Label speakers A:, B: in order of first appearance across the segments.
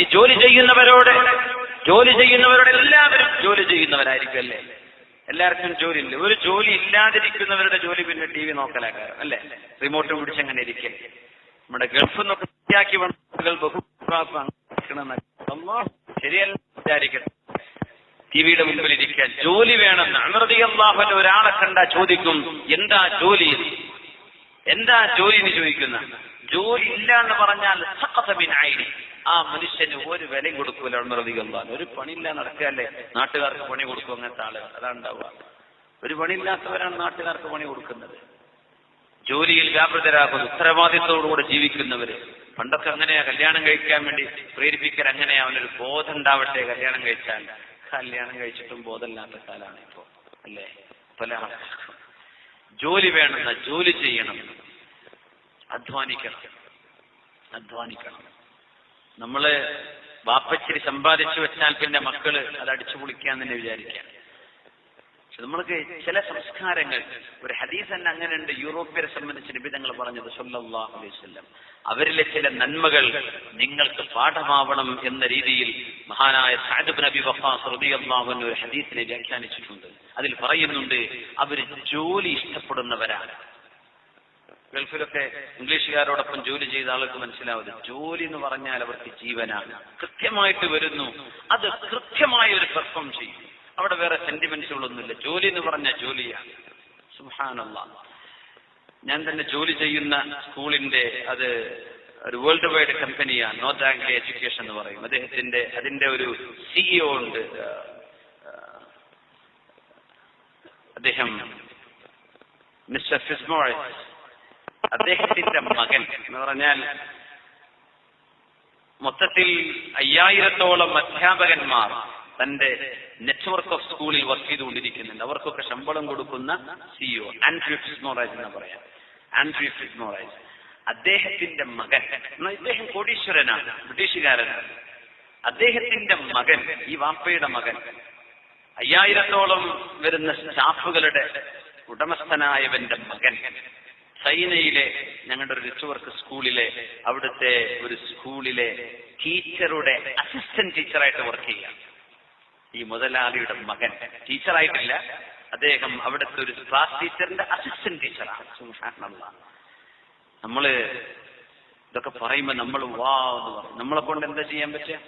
A: ഈ ജോലി ചെയ്യുന്നവരോട് ജോലി ചെയ്യുന്നവരോട് എല്ലാവരും ജോലി ചെയ്യുന്നവരായിരിക്കും അല്ലേ എല്ലാവർക്കും ജോലി ഇല്ല ഒരു ജോലി ഇല്ലാതിരിക്കുന്നവരുടെ ജോലി പിന്നെ ടി വി നോക്കലാക്കാരം അല്ലേ? റിമോട്ട് പിടിച്ച് അങ്ങനെ നമ്മുടെ ഗൾഫ് വൃത്തിയാക്കി വന്നകൾ ബഹുമാക്കണം ശരിയല്ല വിചാരിക്കട്ടെ. ടി വിയുടെ മുമ്പിൽ ഇരിക്കാൻ ജോലി വേണം അമൃതിയല്ലാഹുവിന്റെ ഒരാളെ കണ്ട ചോദിക്കും എന്താ ജോലി? എന്താ ജോലി? എന്ന് ചോദിക്കുന്ന. ജോലി ഇല്ല എന്ന് പറഞ്ഞാൽ സഖത മിൻ ഐനി. ആ മനുഷ്യന് ഒരു വിലയും കൊടുക്കൂല അമൃതിയല്ലാൻ ഒരു പണിയില്ല നടക്കുകയല്ലേ നാട്ടുകാർക്ക് പണി കൊടുക്കും അങ്ങനത്തെ ആൾ അതാണ് ഉണ്ടാവുക. ഒരു പണിയില്ലാത്തവരാണ് നാട്ടുകാർക്ക് പണി കൊടുക്കുന്നത്. ജോലിയിൽ വ്യാപൃതരാകുന്നു ഉത്തരവാദിത്തോടുകൂടെ ജീവിക്കുന്നവര് പണ്ടൊക്കെ അങ്ങനെയാ കല്യാണം കഴിക്കാൻ വേണ്ടി പ്രേരിപ്പിക്കൽ അങ്ങനെയാ. അവനൊരു ബോധം ഉണ്ടാവട്ടെ കല്യാണം കഴിച്ചാൽ. കല്യാണം കഴിച്ചിട്ടും ബോധമില്ലാത്ത കാലാണ് ഇപ്പോ. അല്ലേ? പല ജോലി വേണമെന്ന ജോലി ചെയ്യണം. അധ്വാനിക്കണം. അധ്വാനിക്കണം. നമ്മൾ വാപ്പച്ചിരി സമ്പാദിച്ചു വെച്ചാൽ പിന്നെ മക്കൾ അത് അടിച്ചു പൊളിക്കാൻ തന്നെ വിചാരിക്കാം പക്ഷെ നമ്മൾക്ക് ചില സംസ്കാരങ്ങൾ ഒരു ഹദീസ് തന്നെ അങ്ങനെയുണ്ട് യൂറോപ്യരെ സംബന്ധിച്ച് നിബിധങ്ങൾ പറഞ്ഞത് വസല്ലം. അവരിലെ ചില നന്മകൾ നിങ്ങൾക്ക് പാഠമാവണം എന്ന രീതിയിൽ മഹാനായ സാഹിബ് നബി വഫാസ് അൻഹു ഒരു ഹദീസിനെ വ്യാഖ്യാനിച്ചിട്ടുണ്ട്. അതിൽ പറയുന്നുണ്ട് അവർ ജോലി ഇഷ്ടപ്പെടുന്നവരാണ്. ഗൾഫിലൊക്കെ ഇംഗ്ലീഷുകാരോടൊപ്പം ജോലി ചെയ്ത ആൾക്ക് മനസ്സിലാവും ജോലി എന്ന് പറഞ്ഞാൽ അവർക്ക് ജീവനാണ്. കൃത്യമായിട്ട് വരുന്നു. അത് കൃത്യമായി ഒരു പെർഫോം ചെയ്യും. അവിടെ വേറെ സെന്റിമെന്റ്സുകളൊന്നുമില്ല ജോലി എന്ന് പറഞ്ഞാൽ ജോലിയാണ്. സുഹാനല്ല ഞാൻ തന്നെ ജോലി ചെയ്യുന്ന സ്കൂളിന്റെ അത് ഒരു വേൾഡ് വൈഡ് കമ്പനിയാണ് നോർത്ത് ആംഗ്ലി എഡ്യൂക്കേഷൻ എന്ന് പറയും. അദ്ദേഹത്തിന്റെ അതിന്റെ ഒരു സിഇഒ ഉണ്ട്. ആ, ആ, അദ്ദേഹം മിസ്റ്റർ ഫിസ്മോറിസ് അദ്ദേഹത്തിന്റെ മകൻ എന്ന് പറഞ്ഞാൽ മൊത്തത്തിൽ അയ്യായിരത്തോളം അധ്യാപകന്മാർ തന്റെ നെറ്റ്വർക്ക് ഓഫ് സ്കൂളിൽ വർക്ക് ചെയ്തുകൊണ്ടിരിക്കുന്നുണ്ട്. അവർക്കൊക്കെ ശമ്പളം കൊടുക്കുന്ന സിഇഒ ആൻഡ്രൂ ഫിസ്മോറൈസ് എന്ന് പറയാം. ആൻഡ്രൂ ഫിസ്മോറൈസ് അദ്ദേഹത്തിന്റെ മകൻ ഇദ്ദേഹം കോടീശ്വരനാണ് ബ്രിട്ടീഷുകാരനാണ്. അദ്ദേഹത്തിന്റെ മകൻ ഈ വാപ്പയുടെ മകൻ അയ്യായിരത്തോളം വരുന്ന സ്റ്റാഫുകളുടെ ഉടമസ്ഥനായവന്റെ മകൻ ചൈനയിലെ ഞങ്ങളുടെ ഒരു റിച്ച് വർക്ക് സ്കൂളിലെ അവിടുത്തെ ഒരു സ്കൂളിലെ ടീച്ചറുടെ അസിസ്റ്റന്റ് ടീച്ചറായിട്ട് വർക്ക് ചെയ്യാം. ഈ മുതലാളിയുടെ മകൻ ടീച്ചറായിട്ടില്ല. അദ്ദേഹം അവിടുത്തെ ഒരു ക്ലാസ് ടീച്ചറിന്റെ അസിസ്റ്റന്റ് ടീച്ചറാണ്. നമ്മൾ ഇതൊക്കെ പറയുമ്പോ നമ്മൾ വാ എന്ന് പറയും. നമ്മളെ കൊണ്ട് എന്താ ചെയ്യാൻ പറ്റുക?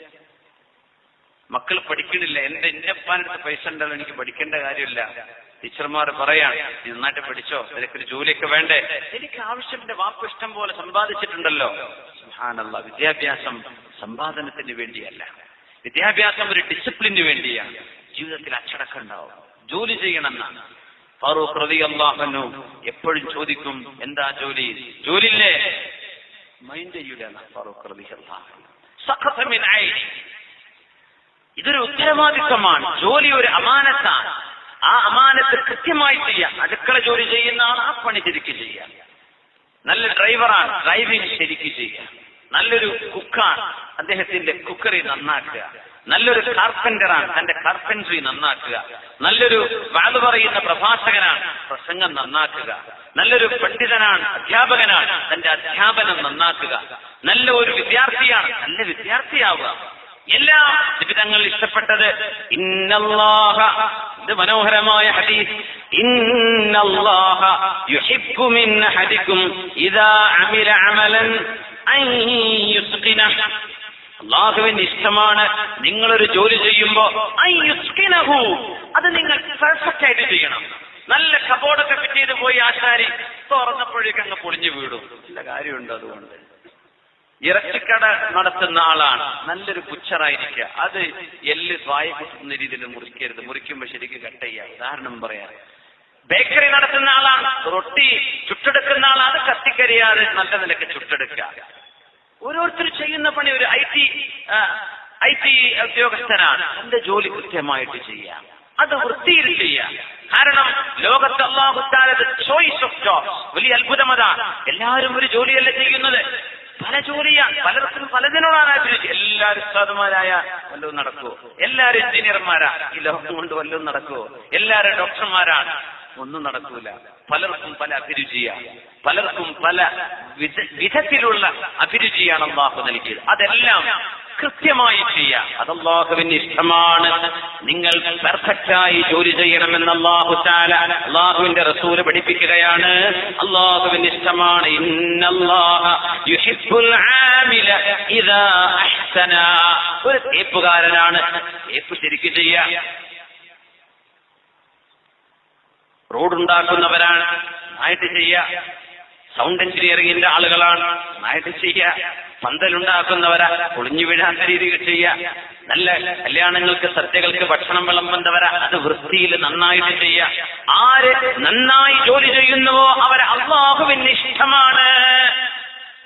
A: മക്കൾ പഠിക്കണില്ല. എന്റെ എന്റെ അപ്പാനടുത്ത് പൈസ ഉണ്ടല്ലോ എനിക്ക് പഠിക്കേണ്ട കാര്യമില്ല. ടീച്ചർമാർ പറയാം നീ നന്നായിട്ട് പഠിച്ചോ നിനക്കൊരു ജോലിയൊക്കെ വേണ്ടേ? എനിക്ക് ആവശ്യത്തിന്റെ വാക്ക് ഇഷ്ടം പോലെ സമ്പാദിച്ചിട്ടുണ്ടല്ലോ. സുഹാനല്ല വിദ്യാഭ്യാസം സമ്പാദനത്തിന് വേണ്ടിയല്ല. വിദ്യാഭ്യാസം ഒരു ഡിസിപ്ലിന് വേണ്ടിയാണ്. ജീവിതത്തിൽ അച്ചടക്കം ഉണ്ടാവും. ജോലി ചെയ്യണമെന്നാണ്. ഫാറൂഖ് റതി അള്ളാഹനു എപ്പോഴും ചോദിക്കും എന്താ ജോലി? ജോലിയില്ലേ? മൈൻഡ് ചെയ്യൂല ഫാറൂഖ് റതി അള്ളാഹു ഇതൊരു ഉത്തരവാദിത്വമാണ്. ജോലി ഒരു അമാനത്താണ്. ആ അമാനത്ത് കൃത്യമായി ചെയ്യാം. അടുക്കള ജോലി ചെയ്യുന്ന ആ പണി ശരിക്കും ചെയ്യാം. നല്ല ഡ്രൈവറാണ് ഡ്രൈവിംഗ് ശരിക്കും ചെയ്യാം. നല്ലൊരു കുക്കാണ് അദ്ദേഹത്തിന്റെ കുക്കറി നന്നാക്കുക. നല്ലൊരു കാർപ്പന്ററാണ് തന്റെ കാർപ്പൻട്രി നന്നാക്കുക. നല്ലൊരു വാത് പറയുന്ന പ്രഭാഷകനാണ് പ്രസംഗം നന്നാക്കുക. നല്ലൊരു പണ്ഡിതനാണ് അധ്യാപകനാണ് തന്റെ അധ്യാപനം നന്നാക്കുക. നല്ല ഒരു വിദ്യാർത്ഥിയാണ് നല്ല വിദ്യാർത്ഥിയാവുക. എല്ലാ ജീവിതങ്ങളിൽ ഇഷ്ടപ്പെട്ടത് ഇന്നല്ലാഹ. ഇത് മനോഹരമായ ഹദീസ്. ഇന്നല്ലാഹ യുഹിബ്ബു മിൻ ഇദാ അമില അമലൻ അള്ളാഹുവിന്റെ ഇഷ്ടമാണ് നിങ്ങളൊരു ജോലി ചെയ്യുമ്പോ അത് നിങ്ങൾ പെർഫെക്റ്റ് ആയിട്ട് ചെയ്യണം. നല്ല കബോർഡൊക്കെ ഫിറ്റ് ചെയ്ത് പോയി ആശാരി തുറന്നപ്പോഴേക്കങ്ങ് പൊളിഞ്ഞു വീടും നല്ല കാര്യമുണ്ട് അതുകൊണ്ട്. ഇറച്ചിക്കട നടത്തുന്ന ആളാണ്. നല്ലൊരു പുച്ഛറായിരിക്കുക. അത് എല്ല് വായ കുത്തുന്ന രീതിയിൽ മുറിക്കരുത്. മുറിക്കുമ്പോൾ ശരിക്കും കട്ട് ഉദാഹരണം പറയാം. ബേക്കറി നടത്തുന്ന ആളാണ്. റൊട്ടി ചുട്ടെടുക്കുന്ന ആളാണ്. കത്തിക്കരിയാതെ നല്ല നിലയ്ക്ക് ചുട്ടെടുക്കുക. ഓരോരുത്തർ ചെയ്യുന്ന പണി ഒരു ഐ ടി ഐ ടി ഉദ്യോഗസ്ഥനാണ്. തന്റെ ജോലി കൃത്യമായിട്ട് ചെയ്യാം. അത് വൃത്തിയിൽ ചെയ്യാം. കാരണം ലോകത്ത് ചോയ്സ് ഓഫ് ജോബ് വലിയ അത്ഭുതം അതാണ്. എല്ലാവരും ഒരു ജോലിയല്ല ചെയ്യുന്നത്? പല ജോലിയാണ് പലർക്കും പലതിനോടാണ് അഭിരുചി എല്ലാ ഉസ്താദുമാരായ വല്ലതും നടക്കുവോ? എല്ലാവരും എഞ്ചിനീയർമാരാ ഈ ലോകം കൊണ്ട് വല്ലതും നടക്കുവോ? എല്ലാവരും ഡോക്ടർമാരാണ് ഒന്നും നടക്കൂല. പലർക്കും പല അഭിരുചിയാ. പലർക്കും പല വിധ- വിധത്തിലുള്ള അഭിരുചിയാണ് അള്ളാഹു നൽകിയത്. അതെല്ലാം കൃത്യമായി ചെയ്യാം. അത് അള്ളാഹുവിന് ഇഷ്ടമാണ്. നിങ്ങൾ പെർഫെക്റ്റായി ജോലി ചെയ്യണമെന്ന് അള്ളാഹു അള്ളാഹുവിന്റെ റസൂൽ പഠിപ്പിക്കുകയാണ്. അള്ളാഹുവിന് ഇഷ്ടമാണ്. ഒരു തേപ്പുകാരനാണ്. തേപ്പ് ശരിക്കും ചെയ്യാ. റോഡുണ്ടാക്കുന്നവരാണ്. നന്നായിട്ട് ചെയ്യുക. സൗണ്ട് എഞ്ചിനീയറിംഗിന്റെ ആളുകളാണ്. നന്നായിട്ട് ചെയ്യുക. പന്തലുണ്ടാക്കുന്നവരാ. ഒളിഞ്ഞു വീഴാത്ത രീതിയിൽ ചെയ്യുക. നല്ല കല്യാണങ്ങൾക്ക് സദ്യകൾക്ക് ഭക്ഷണം വിളമ്പുന്നവരാ. അത് വൃത്തിയിൽ നന്നായിട്ട് ചെയ്യുക. ആര് നന്നായി ജോലി ചെയ്യുന്നുവോ അവർ അള്ളാഹുവിന് ഇഷ്ടമാണ്.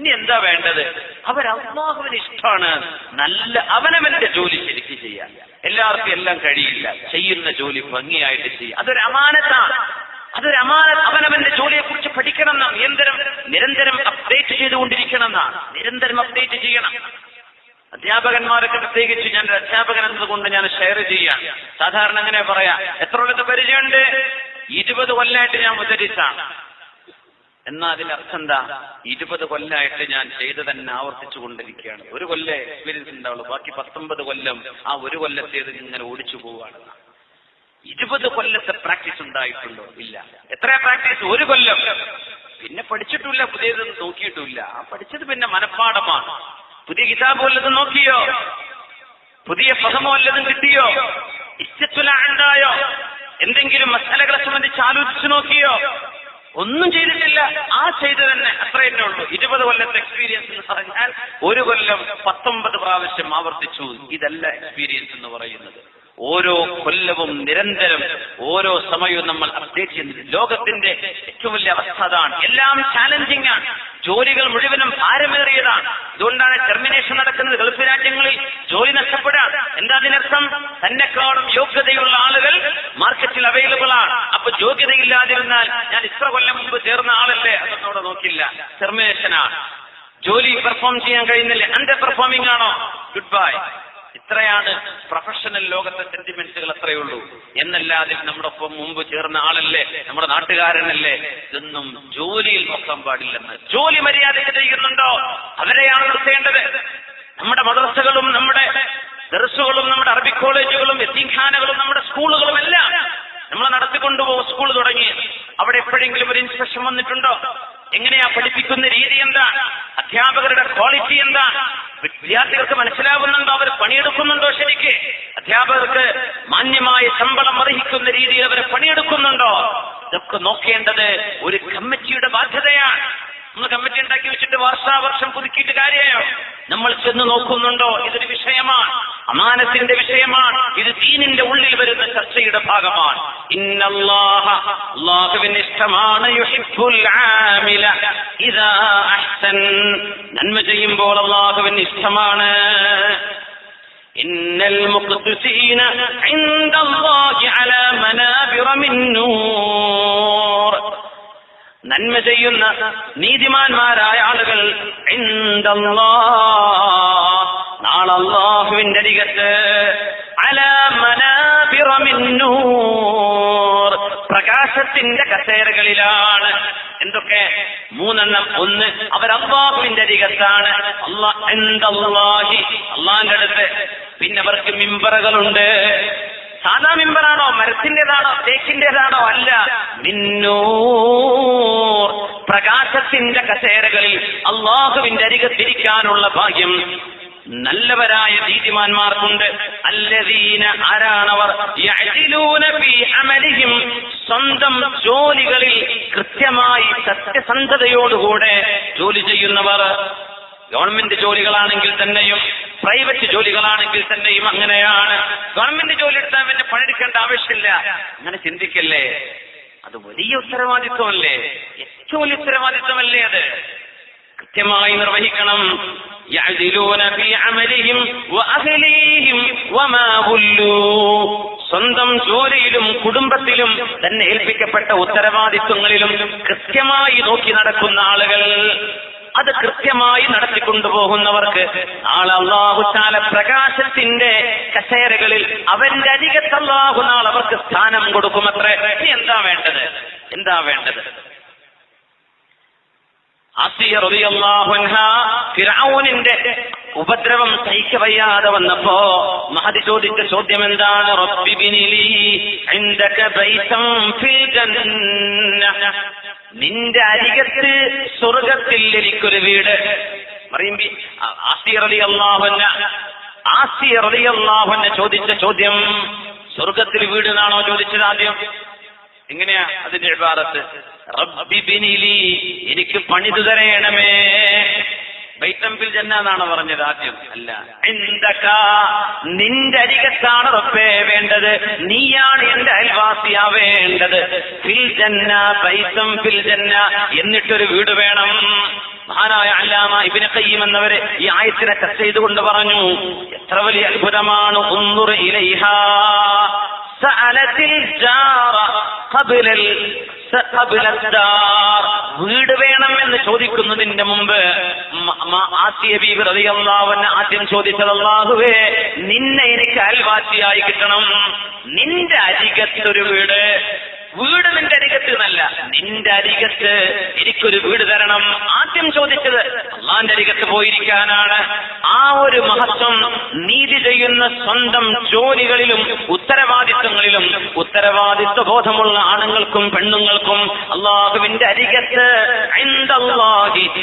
A: ഇനി എന്താ വേണ്ടത്? അവർ അള്ളാഹുവിന് ഇഷ്ടമാണ്. നല്ല അവനവന്റെ ജോലി ശരിക്കും ചെയ്യാൻ എല്ലാവർക്കും എല്ലാം കഴിയില്ല. ചെയ്യുന്ന ജോലി ഭംഗിയായിട്ട് ചെയ്യുക. അതൊരു അമാനത്താണ്. അതൊരു അമാന അവനവന്റെ ജോലിയെ കുറിച്ച് പഠിക്കണം നിരന്തരം നിരന്തരം അപ്ഡേറ്റ് ചെയ്തുകൊണ്ടിരിക്കണം എന്നാ നിരന്തരം അപ്ഡേറ്റ് ചെയ്യണം. അധ്യാപകന്മാരൊക്കെ പ്രത്യേകിച്ച് ഞാൻ അധ്യാപകൻ എന്നതുകൊണ്ട് ഞാൻ ഷെയർ ചെയ്യാം. സാധാരണ അങ്ങനെ പറയാം. എത്ര കൊല്ലത്തെ പരിചയമുണ്ട്? ഇരുപത് കൊല്ലമായിട്ട് ഞാൻ ഉദ്ധരിച്ചാണ്. എന്നാ അതിന്റെ അർത്ഥം എന്താ? ഇരുപത് കൊല്ലമായിട്ട് ഞാൻ ചെയ്ത് തന്നെ ആവർത്തിച്ചു കൊണ്ടിരിക്കുകയാണ്. ഒരു കൊല്ലം എക്സ്പീരിയൻസ് ഉണ്ടാവുള്ളൂ. ബാക്കി പത്തൊമ്പത് കൊല്ലം ആ ഒരു കൊല്ലത്തേത് ഇങ്ങനെ ഓടിച്ചു പോവുകയാണ്. ഇരുപത് കൊല്ലത്തെ പ്രാക്ടീസ് ഉണ്ടായിട്ടുണ്ടോ? ഇല്ല. എത്ര പ്രാക്ടീസ്? ഒരു കൊല്ലം. പിന്നെ പഠിച്ചിട്ടില്ല പുതിയതൊന്നും നോക്കിയിട്ടില്ല. ആ പഠിച്ചത് പിന്നെ മനഃപ്പാടമാണ് പുതിയ കിതാബ് വല്ലതും നോക്കിയോ? പുതിയ പദമോ വല്ലതും കിട്ടിയോ? ഉണ്ടായോ എന്തെങ്കിലും മസാലകളെ സംബന്ധിച്ച് ആലോചിച്ചു നോക്കിയോ? ഒന്നും ചെയ്തിട്ടില്ല. ആ ചെയ്ത് തന്നെ അത്ര തന്നെ ഉള്ളൂ. ഇരുപത് കൊല്ലത്തെ എക്സ്പീരിയൻസ് എന്ന് പറഞ്ഞാൽ ഒരു കൊല്ലം പത്തൊമ്പത് പ്രാവശ്യം ആവർത്തിച്ചു. ഇതല്ല എക്സ്പീരിയൻസ് എന്ന് പറയുന്നത്. ഓരോ കൊല്ലവും നിരന്തരം ഓരോ സമയവും നമ്മൾ അപ്ഡേറ്റ് ചെയ്യുന്നത്. ലോകത്തിന്റെ ഏറ്റവും വലിയ അവസ്ഥ അതാണ്. എല്ലാം ചാലഞ്ചിങ് ആണ്. ജോലികൾ മുഴുവനും ഭാരമേറിയതാണ്. അതുകൊണ്ടാണ് ടെർമിനേഷൻ നടക്കുന്നത്. ഗൾഫ് രാജ്യങ്ങളിൽ ജോലി നഷ്ടപ്പെടാൻ. എന്താ അതിനർത്ഥം? തന്നെക്കാളും യോഗ്യതയുള്ള ആളുകൾ മാർക്കറ്റിൽ അവൈലബിൾ ആണ്. അപ്പൊ യോഗ്യതയില്ലാതിരുന്നാൽ ഞാൻ ഇത്ര കൊല്ലം മുമ്പ് ചേർന്ന ആളല്ലേ? അതൊന്നും നോക്കില്ല. ടെർമിനേഷനാണ് ജോലി പെർഫോം ചെയ്യാൻ കഴിയുന്നില്ല. അണ്ടർ പെർഫോമിംഗ് ആണോ? ഗുഡ് ബൈ ഇത്രയാണ് പ്രൊഫഷണൽ ലോകത്തെ സെന്റിമെന്റ്സുകൾ അത്രയേ ഉള്ളൂ. എന്നല്ലാതെ നമ്മുടെ ഒപ്പം മുമ്പ് ചേർന്ന ആളല്ലേ നമ്മുടെ നാട്ടുകാരനല്ലേ ഇതൊന്നും ജോലിയിൽ നോക്കാൻ പാടില്ലെന്ന്. ജോലി മര്യാദയ്ക്ക് ചെയ്യുന്നുണ്ടോ? അവരെയാണ് നിർത്തേണ്ടത്. നമ്മുടെ മദ്രസകളും നമ്മുടെ ദർസുകളും നമ്മുടെ അറബി കോളേജുകളും എത്തിഖാനകളും നമ്മുടെ സ്കൂളുകളും എല്ലാം നമ്മൾ നടത്തിക്കൊണ്ടുപോകും. സ്കൂൾ തുടങ്ങി. അവിടെ എപ്പോഴെങ്കിലും ഒരു ഇൻസ്പെക്ഷൻ വന്നിട്ടുണ്ടോ? എങ്ങനെയാ പഠിപ്പിക്കുന്ന രീതി എന്താ? അധ്യാപകരുടെ ക്വാളിറ്റി എന്താ? വിദ്യാർത്ഥികൾക്ക് മനസ്സിലാവുന്നുണ്ടോ? അവർ പണിയെടുക്കുന്നുണ്ടോ ശരിക്ക്? അധ്യാപകർക്ക് മാന്യമായ ശമ്പളം അർഹിക്കുന്ന രീതിയിൽ അവർ പണിയെടുക്കുന്നുണ്ടോ? ഇതൊക്കെ നോക്കേണ്ടത് ഒരു കമ്മിറ്റിയുടെ ബാധ്യതയാണ്. നമ്മൾ കമ്മിറ്റി ഉണ്ടാക്കി വെച്ചിട്ട് വർഷാവർഷം പുതുക്കിയിട്ട് കാര്യമായോ നമ്മൾ ചെന്ന് നോക്കുന്നുണ്ടോ ഇതൊരു വിഷയമാണ് അമാനത്തിന്റെ വിഷയമാണ് ഇത് ദീനിന്റെ ഉള്ളിൽ വരുന്ന ചർച്ചയുടെ ഭാഗമാണ് ഇന്നല്ലാഹ അല്ലാഹുവിന് ഇഷ്ടമാണ് യുഹിബ്ബുൽ ആമില ഇദാ അഹ്സൻ നന്മ ചെയ്യുമ്പോൾ അല്ലാഹുവിന് ഇഷ്ടമാണ് إن المقدسين عند الله على منابر من نور നന്മ ചെയ്യുന്ന നീതിമാന്മാരായ ആളുകൾ നാളെ അള്ളാഹുവിന്റെ അരികത്ത് അല മനാബിറ മിൻ പ്രകാശത്തിന്റെ കസേരകളിലാണ്. എന്തൊക്കെ? മൂന്നെണ്ണം. ഒന്ന് അവർ അള്ളാഹുവിന്റെ അരികത്താണ്. അള്ളാഹ് അള്ളാഹിന്റെ അടുത്ത്. പിന്നെ അവർക്ക് മിമ്പറുകളുണ്ട്. സാധാ മെമ്പറാണോ? മരത്തിന്റേതാണോ തേക്കിന്റേതാണോ അല്ല. മിന്നൂർ പ്രകാശത്തിന്റെ കസേരകളിൽ അള്ളാഹുവിന്റെ അരികത്തിരിക്കാനുള്ള ഭാഗ്യം നല്ലവരായ നീതിമാന്മാർക്കുണ്ട്. അല്ലദീന ആരാണവർ? അമലിയും സ്വന്തം ജോലികളിൽ കൃത്യമായി സത്യസന്ധതയോടുകൂടെ ജോലി ചെയ്യുന്നവർ ഗവൺമെന്റ് ജോലികളാണെങ്കിൽ തന്നെയും പ്രൈവറ്റ് ജോലികളാണെങ്കിൽ തന്നെയും അങ്ങനെയാണ്. ഗവൺമെന്റ് ജോലി എടുത്താൽ പിന്നെ പണിയെടുക്കേണ്ട ആവശ്യമില്ല. അങ്ങനെ ചിന്തിക്കല്ലേ? അത് വലിയ ഉത്തരവാദിത്വമല്ലേ? ഏറ്റവും വലിയ ഉത്തരവാദിത്വമല്ലേ അത്? കൃത്യമായി നിർവഹിക്കണം. സ്വന്തം ജോലിയിലും കുടുംബത്തിലും തന്നെ ഏൽപ്പിക്കപ്പെട്ട ഉത്തരവാദിത്വങ്ങളിലും കൃത്യമായി നോക്കി നടക്കുന്ന ആളുകൾ അത് കൃത്യമായി നടത്തിക്കൊണ്ടുപോകുന്നവർക്ക് നാളെ അള്ളാഹുത്താല പ്രകാശത്തിന്റെ കസേരകളിൽ അവന്റെ അരികത്ത് അള്ളാഹു നാൾ അവർക്ക് സ്ഥാനം കൊടുക്കുമത്രേ. ഇനി എന്താ വേണ്ടത്? എന്താ വേണ്ടത്? ഫിർഔനിന്റെ ഉപദ്രവം സഹിക്കവയ്യാതെ വന്നപ്പോ മഹതി ചോദിച്ച ചോദ്യം എന്താണ് നിന്റെ അരികത്ത് സ്വർഗത്തിൽ എനിക്കൊരു വീട്. പറയുമ്പി അൻഹ ആസിയ റളിയല്ലാഹു അൻഹ ചോദിച്ച ചോദ്യം സ്വർഗത്തിൽ വീട് എന്നാണോ ചോദിച്ചത് ആദ്യം? എങ്ങനെയാ അതിന്റെ ഇബാറത്ത് റബ്ബി എനിക്ക് പണിതു തരയണമേ ബൈത്തമ്പിൽ ജന്ന എന്നാണ് പറഞ്ഞത് ആദ്യം? അല്ല. എന്തക്കാ നിന്റെ അരികത്താണ് റബ്ബേ വേണ്ടത്. നീയാണ് എന്റെ അയൽവാസിയാവേണ്ടത് ഫിൽ ജന്ന ബൈത്തം ഫിൽ ജന്ന എന്നിട്ടൊരു വീട് വേണം. മഹാനായ അല്ലാമ ഇബിനെ കയ്യും എന്നവര് ഈ ആയത്തിനെ ചർച്ച ചെയ്തുകൊണ്ട് പറഞ്ഞു എത്ര വലിയ അത്ഭുതമാണ്. ഒന്നുറ ഇലൈഹാ. സഅലത്തിൽ ജാറ ഖബ്ലൽ ഖബ്ലദ്ദാർ വീട് വേണം എന്ന് ചോദിക്കുന്നതിന്റെ മുമ്പ് ആദ്യം ചോദിച്ചത് അല്ലാഹുവേ നിന്നെ എനിക്ക് അയൽവാസിയായി കിട്ടണം. നിന്റെ അരികത്തൊരു വീട് വീട് നിന്റെ അരികത്ത് എന്നല്ല നിന്റെ അരികത്ത് എനിക്കൊരു വീട് തരണം. ആദ്യം ചോദിച്ചത് അള്ളാന്റെ അരികത്ത് പോയിരിക്കാനാണ്. ആ ഒരു മഹത്വം നീതി ചെയ്യുന്ന സ്വന്തം ജോലികളിലും ഉത്തരവാദിത്വങ്ങളിലും ഉത്തരവാദിത്വ ബോധമുള്ള ആണുങ്ങൾക്കും പെണ്ണുങ്ങൾക്കും അള്ളാഹുവിന്റെ അരികത്ത്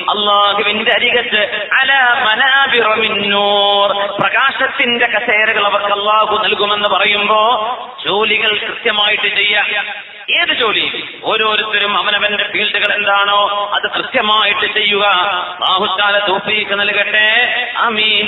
A: അള്ളാഹുവിന്റെ അരികത്ത് അല മനാബിറ മിൻ നൂർ. പ്രകാശത്തിന്റെ കസേരകൾ അവർക്ക് അള്ളാഹു നൽകുമെന്ന് പറയുമ്പോ ജോലികൾ കൃത്യമായിട്ട് ചെയ്യാം. ഏത് ജോലിയും ഓരോരുത്തരും അവനവന്റെ ഫീൽഡുകൾ എന്താണോ അത് കൃത്യമായിട്ട് ചെയ്യുക. ബാഹുക്കാല തോഫീക്ക് നൽകട്ടെ. അമീൻ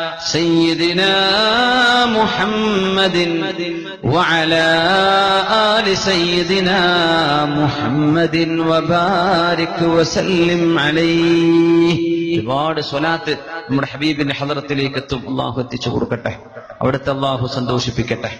B: سيدنا محمد وعلى آل سيدنا محمد وبارك وسلم عليه ഒരുപാട് സ്വലാത്ത് നമ്മുടെ ഹബീബിന്റെ ഹലറത്തിലേക്ക് എത്തും അള്ളാഹു എത്തിച്ചു കൊടുക്കട്ടെ അവിടുത്തെ അള്ളാഹു സന്തോഷിപ്പിക്കട്ടെ